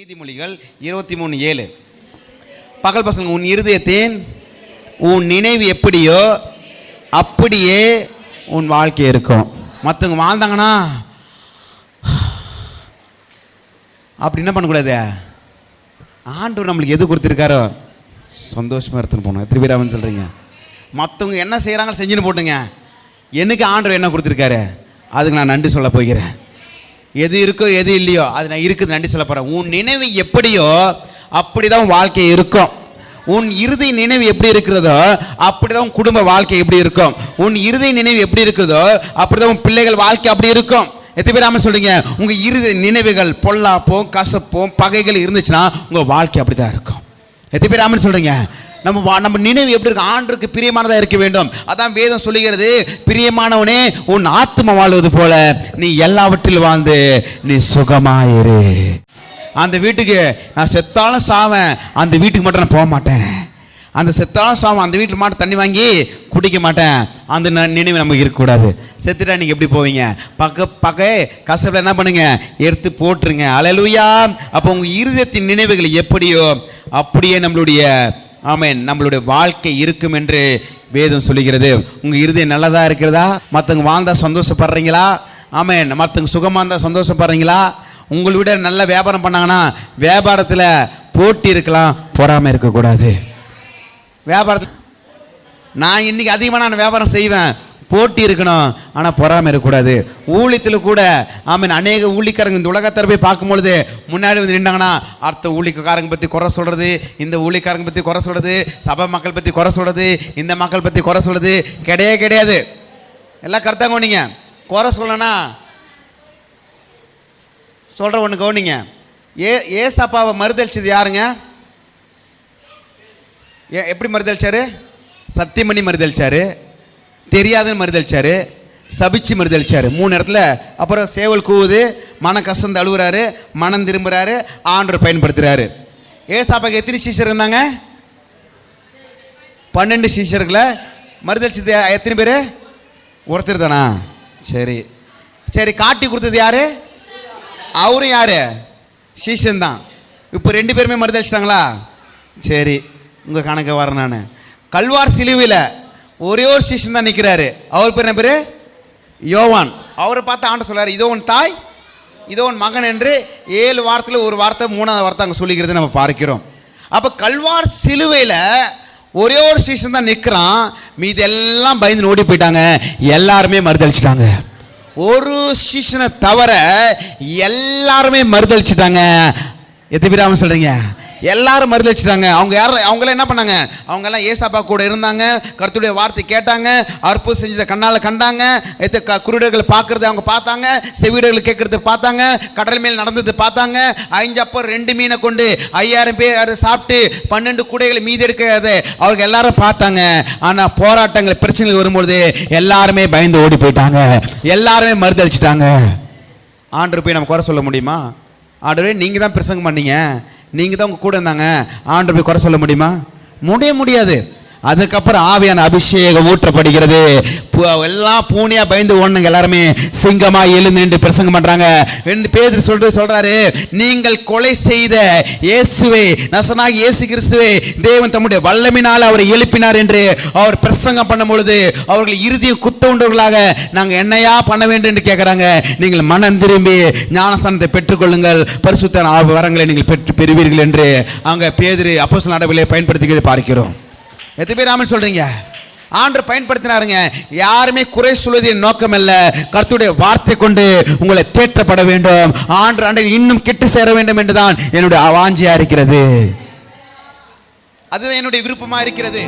நீதிமொழிகள் இருபத்தி மூணு ஏழு. பகல் பசங்க உன் இருதயத்தின் உன் நினைவு எப்படியோ அப்படியே உன் வாழ்க்கை இருக்கும். மற்றவங்க வாழ்ந்தாங்கன்னா அப்படி என்ன பண்ணக்கூடாது? ஆண்டவர் நம்மளுக்கு எது கொடுத்துருக்காரோ சந்தோஷமாக எடுத்துன்னு போகணும். எத்தனை பேர் அவன் சொல்கிறீங்க மற்றவங்க என்ன செய்கிறாங்க செஞ்சுன்னு போட்டுங்க. எனக்கு ஆண்டவர் என்ன கொடுத்துருக்காரு? அதுக்கு நான் நன்றி சொல்ல போகிறேன். எது இருக்கோ எது இல்லையோ அது நான் இருக்குது நன்றி சொல்ல போகிறேன் உன் நினைவு எப்படியோ அப்படி தான் உன் வாழ்க்கை இருக்கும். உன் இறுதி நினைவு எப்படி இருக்கிறதோ அப்படிதான் உன் குடும்ப வாழ்க்கை எப்படி இருக்கும். உன் இறுதி நினைவு எப்படி இருக்கிறதோ அப்படிதான் உன் பிள்ளைகள் வாழ்க்கை அப்படி இருக்கும். எத்தனை பேர் ஆமாம் சொல்றீங்க? உங்க இறுதி நினைவுகள் பொல்லாப்போம் கசப்போம் பகைகள் இருந்துச்சுன்னா உங்க வாழ்க்கை அப்படிதான் இருக்கும். எத்தனை பேர் ஆமாம் சொல்றீங்க? நம்ம வா- நம்ம நினைவு எப்படி இருக்கு? ஆண்டுக்கு பிரியமானதாக இருக்க வேண்டும். அதான் வேதம் சொல்லுகிறது பிரியமானவனே உன் ஆத்மா வாழ்வது போல நீ எல்லாவற்றிலும் வாழ்ந்து நீ சுகமாயிரு. அந்த வீட்டுக்கு நான் செத்தாலும் சாவேன் அந்த வீட்டுக்கு மட்டும் நான் போக மாட்டேன் அந்த செத்தாலும் சாவம் அந்த வீட்டில் மாட்டு தண்ணி வாங்கி குடிக்க மாட்டேன். அந்த ந- நினைவு நமக்கு இருக்கக்கூடாது. செத்துட்டா நீங்கள் எப்படி போவீங்க? பக்க பக்க கசப்பில் என்ன பண்ணுங்க? எடுத்து போட்டுருங்க. அலலுயா அப்போ உங்கள் இருதயத்தின் நினைவுகள் எப்படியோ அப்படியே நம்மளுடைய ஆமேன். நம்மளுடைய வாழ்க்கை இருக்கும் என்று வேதம் சொல்லுகிறது. உங்கள் இருதயம் நல்லதாக இருக்கிறதா? மற்றவங்க வாழ்ந்தால் சந்தோஷப்படுறீங்களா? ஆமேன். மற்றவங்க சுகமாக இருந்தால் சந்தோஷப்படுறீங்களா? உங்களை விட நல்ல வியாபாரம் பண்ணாங்கன்னா வியாபாரத்தில் போட்டி இருக்கலாம் பொறாமை இருக்கக்கூடாது. வியாபாரத்தில் நான் இன்றைக்கி அதிகமாக நான் வியாபாரம் செய்வேன். போட்டி இருக்கணும் ஆனால் பொறாமை இருக்கக்கூடாது. ஊழியத்தில் கூட ஆமீன் அநேக ஊழிக்காரங்க இந்த உலகத்தர போய் பார்க்கும்பொழுது முன்னாடி வந்து நின்றாங்கன்னா அடுத்த ஊழிக்காரங்க பற்றி குறை சொல்கிறது இந்த ஊழிக்காரங்க பற்றி குறை சொல்கிறது சபை மக்கள் பற்றி குறை சொல்கிறது இந்த மக்கள் பற்றி குறை சொல்கிறது கிடையவே கிடையாது. எல்லாம் கரெக்டாக கவனிங்க. குறை சொல்லனா சொல்கிற ஒன்று கவனிங்க. ஏ ஏசப்பாவை மறுதளிச்சது யாருங்க? ஏ எப்படி மறுதளிச்சார் சத்தியமணி மறுதளிச்சார் தெரியாதுன்னு மறுதளிச்சாரு சபிச்சு மறுதளிச்சாரு. மூணு இடத்துல அப்புறம் சேவல் கூவுது மன கசந்து அழுகுறாரு மனம் திரும்புகிறாரு ஆண்டர் பயன்படுத்துகிறாரு ஏசாப்பாக்கு எத்தனை சீஷர் இருந்தாங்க? பன்னெண்டு சீஷர்களை மறுதளிச்சு எத்தனை பேர்? ஒருத்தர் தானா? சரி. சரி காட்டி கொடுத்தது யார்? அவரும் யார்? சீஷன் தான். இப்போ ரெண்டு பேருமே மறுதளிச்சிட்டாங்களா? சரி உங்கள் கணக்கு வரேன் நான். கல்வார் சிலுவையில் ஒரே ஒரு சீஷன் தான் நிற்கிறாரு அவர் பேர் என்ன பேர்? யோவான். அவரை பார்த்து ஆண்ட சொல்கிறார் இதோ உன் தாய் இதோ உன் மகன் என்று ஏழு வாரத்தில் ஒரு வார்த்தை மூணாவது வார்த்தை அங்கே சொல்லிக்கிறது நம்ம பார்க்கிறோம். அப்போ கல்வார் சிலுவையில் ஒரே ஒரு சீசன் தான் நிற்கிறான் மீதி எல்லாம் பயந்து ஓடி போயிட்டாங்க. எல்லாருமே மறுதளிச்சிட்டாங்க. ஒரு சீசனை தவிர எல்லாருமே மறுதளிச்சிட்டாங்க. எத்தனை பேர் அவன் எல்லாரும் மறுதளிச்சிட்டாங்க அவங்க யார் அவங்களாம் என்ன பண்ணாங்க? அவங்க எல்லாம் ஏசாப்பா கூட இருந்தாங்க. கருத்துடைய வார்த்தை கேட்டாங்க. அற்புதம் செஞ்சதை கண்ணால் கண்டாங்க. எத்த க குருடர்கள் பார்க்குறத அவங்க பார்த்தாங்க. செவிடர்கள் கேட்கறத பார்த்தாங்க. கடல் மேல் நடந்தது பார்த்தாங்க. ஐஞ்சப்போ ரெண்டு மீனை கொண்டு ஐயாயிரம் பேர் சாப்பிட்டு பன்னெண்டு கூடைகளை மீதி எடுக்கிறத அவங்க எல்லாரும் பார்த்தாங்க. ஆனால் போராட்டங்கள் பிரச்சனைகள் வரும்பொழுது எல்லாருமே பயந்து ஓடி போயிட்டாங்க. எல்லாருமே மறுதளிச்சிட்டாங்க ஆண்டு போய் நம்ம குறை சொல்ல முடியுமா? ஆண்டவரே நீங்கள் தான் பிரசங்கம் பண்ணீங்க. நீங்கள் தான் உங்கள் கூட இருந்தாங்க. ஆண்டு போய் குறை சொல்ல முடியுமா? முடிய முடியாது. அதுக்கப்புறம் ஆவியான அபிஷேகம் ஊற்றப்படுகிறது. எல்லாம் பூனையா பயந்து ஓடணுங்க எல்லாருமே சிங்கமா எழுந்து நின்று பிரசங்கம் பண்றாங்க. ரெண்டு பேர் சொல்றது சொல்றாரு நீங்கள் கொலை செய்த இயேசுவே நசனாகி இயேசு கிறிஸ்துவே தேவன் தம்முடைய வல்லமினால் அவரை எழுப்பினார் என்று அவர் பிரசங்கம் பண்ணும் பொழுது அவர்கள் இறுதியை குத்த உண்டவர்களாக நாங்கள் என்னையா பண்ண வேண்டும்? என்று கேட்குறாங்க நீங்கள் மனம் திரும்பி ஞானஸ்தானத்தை பெற்றுக்கொள்ளுங்கள். பரிசுத்த வரங்களை நீங்கள் பெற்று பெறுவீர்கள் என்று அங்கே பேதிரி அப்போஸ் நடவிலே பயன்படுத்துகிறது பார்க்கிறோம். எத்தனை பேர் ஆமன் சொல்றீங்க? ஆண்டு பயன்படுத்தினாருங்க. யாருமே குறை சொல்வது நோக்கம் அல்ல கர்த்தருடைய வார்த்தை கொண்டு உங்களை தேற்றப்பட வேண்டும். ஆண்டு ஆண்டு இன்னும் கெட்டு சேர வேண்டும் என்றுதான் என்னுடைய வாஞ்சியா இருக்கிறது. அதுதான் என்னுடைய விருப்பமா இருக்கிறது.